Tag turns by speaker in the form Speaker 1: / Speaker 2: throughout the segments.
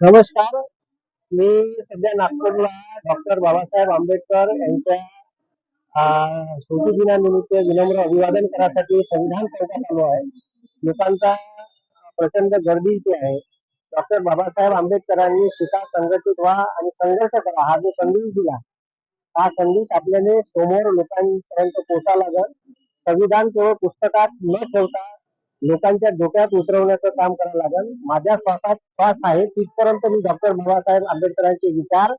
Speaker 1: नमस्कार. मी सध्या नागपूरला डॉक्टर बाबासाहेब आंबेडकर यांच्या स्मृती दिनानिमित्त विनम्र अभिवादन करण्यासाठी संविधान चौकात आलो आहे लोकांचा प्रचंड गर्दी इथे आहे. डॉक्टर बाबासाहेब आंबेडकरांनी शिका संघटित व्हा आणि संघर्ष करा हा जो संदेश दिला हा संदेश आपल्याने समोर लोकांपर्यंत पोहोचा लागल. संविधान केवळ पुस्तकात न ठेवता लोकांच्या डोक्यात उतरवण्याचं काम करावं लागेल. माझ्या श्वासात श्वास आहे. तिथपर्यंत मी डॉक्टर बाबासाहेब आंबेडकरांचे विचार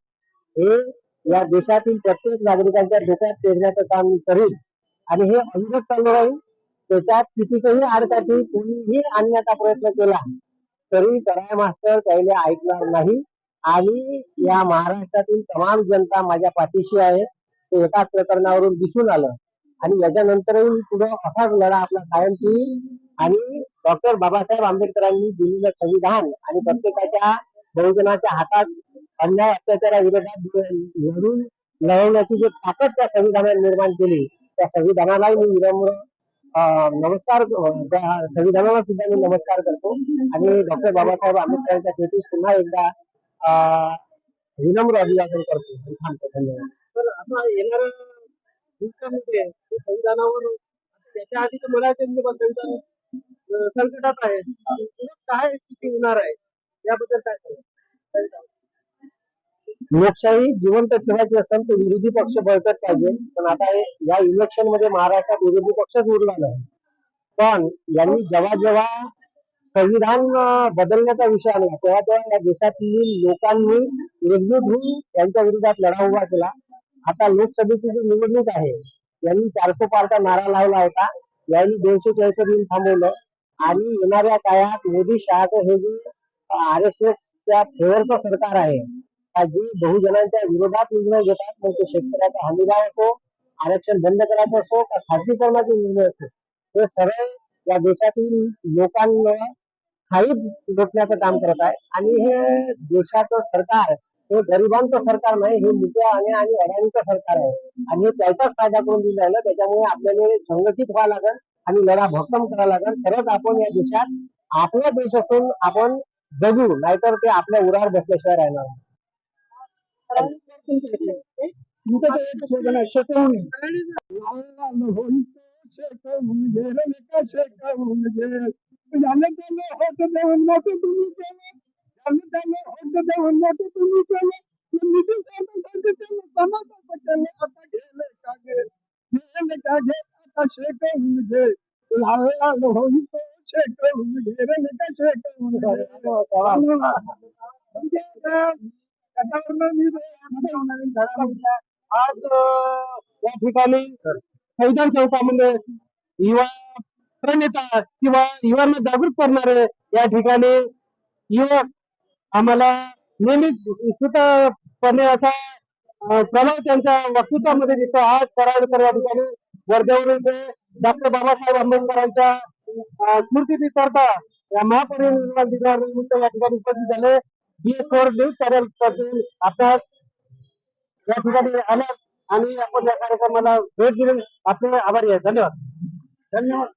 Speaker 1: हे या देशातील प्रत्येक नागरिकांच्या डोक्यात पेरण्याचं काम मी करीन. आणि हे अविरत चालू राहील. त्याच्यात कितीतही आडकाठी कोणीही आणण्याचा प्रयत्न केला तरी कराय मास्तर त्याने ऐकणार नाही. आणि या महाराष्ट्रातील तमाम जनता माझ्या पाठीशी आहे. ते एकाच प्रकरणावरून दिसून आलं. आणि याच्यानंतरही पुढे असाच लढा आपला कायम ठेवीन. आणि डॉक्टर बाबासाहेब आंबेडकरांनी दिलेलं संविधान आणि प्रत्येकाच्या बहुजनाच्या हातात अन्याय अत्याचाराविरोधात लढून लढवण्याची जी ताकद त्या संविधानाने निर्माण केली त्या संविधानालाही मी विनम्र नमस्कार त्या संविधानाला सुद्धा मी नमस्कार करतो. आणि डॉक्टर बाबासाहेब आंबेडकरांच्या स्मृतीस पुन्हा एकदा विनम्र अभिवादन करतो. थांबतो धन्यवाद.
Speaker 2: तर आता येणाऱ्या दिवसामध्ये संविधानावर त्याच्या आधी तर मला त्यांनी पण संविधान संकटात आहे. काय स्थिती होणार आहे? याबद्दल काय सांगा
Speaker 1: लोकशाही जिवंत ठेवायची असेल तर विरोधी पक्ष बळकट पाहिजे. पण आता हे- या इलेक्शनमध्ये महाराष्ट्रात विरोधी पक्षच उरला नाही पण यांनी जेव्हा जेव्हा संविधान बदलण्याचा विषय आणला तेव्हा तेव्हा या देशातील लोकांनी एकजूट होऊन यांच्या विरोधात लढा उभा केला. आता लोकसभेची जी निवडणूक आहे यांनी चारशे पारचा नारा लावला होता. यांनी दोनशे चाळीस येऊन थांबवलं. आणि येणाऱ्या काळात मोदी शहाचं हे जे आर एस एस फेवरचं सरकार आहे जी बहुजनांच्या विरोधात निर्णय घेतात मग तो शेतकऱ्याचा हमीभाव असो आरक्षण बंद करायचं असो का खासगीकरणाचे निर्णय असो ते सरळ या देशातील लोकांना खाई लुटण्याचं काम करत आहे. आणि हे देशाचं सरकार हे गरिबांचं सरकार नाही हे मुद्या आणि आणि अडाणीचं सरकार आहे. आणि हे त्याचाच फायदा करून दिला त्याच्यामुळे आपल्याला संघटित व्हावं लागेल. आणि लढा भक्कम करावा लागेल खरंच आपण या देशात आपला देश असून आपण जगू नाहीतर ते आपल्या उरावर बसल्याशिवाय राहणार नाही.
Speaker 2: तुमचं ते एक slogan आहे, तुम्ही केलं. समाजाचं केलं. आता गेले का गे? गेले का घे. रे त्याच्यावरनं मी नवीन आज या ठिकाणी संविधान चौकामध्ये युवा प्रणेता किंवा युवांना जागृत करणारे या ठिकाणी युवक आम्हाला नेहमीच उत्सुकपणे असा प्रभाव त्यांच्या वक्तृत्वामध्ये दिसतो आज कराड सर्व ठिकाणी वर्ध्यावरून ते डॉक्टर बाबासाहेब आंबेडकरांच्या स्मृती करता या महापरिनिर्वाण दिनानिमित्त या ठिकाणी उपस्थित झाले. बी फोर न्यूज चॅनलपासून आपणास या ठिकाणी आल्या आणि आपण या कार्यक्रमाला भेट दिली आपले आभारी आहे धन्यवाद. धन्यवाद.